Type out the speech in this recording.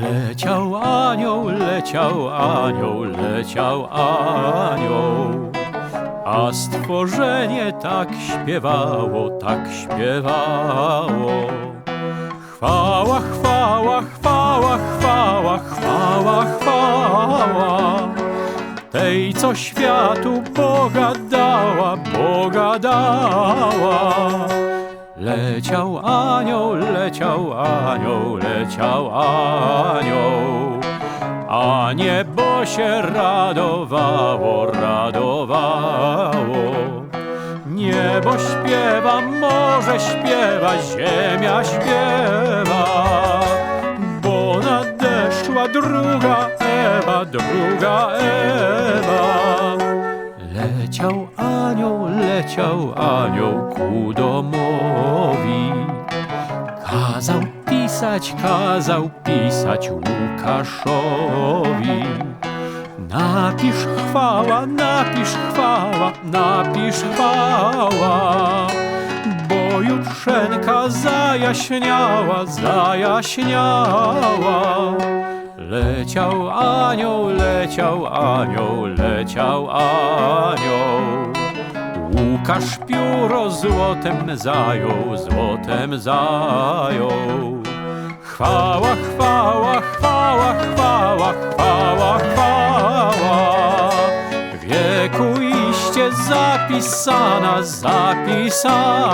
leciał anioł, leciał anioł. A stworzenie tak śpiewało, tak śpiewało. Chwała, chwała, chwała, chwała, chwała, chwała. Tej, co światu Boga dała, Boga dała. Leciał anioł, leciał anioł, leciał anioł. A niebo się radowało, radowało. Niebo śpiewa, morze śpiewa, ziemia śpiewa. Bo nadeszła druga Ewa, druga Ewa. Leciał anioł, leciał anioł ku domowi. Kazał pisać, kazał pisać Łukaszowi. Napisz chwała, napisz chwała, napisz chwała. Bo jutrzenka zajaśniała, zajaśniała. Leciał anioł, leciał anioł, leciał anioł. Łukasz pióro złotem zajął, złotem zajął. Chwała, chwała, chwała, chwała, chwała, chwała. Wieku iście zapisana, zapisana.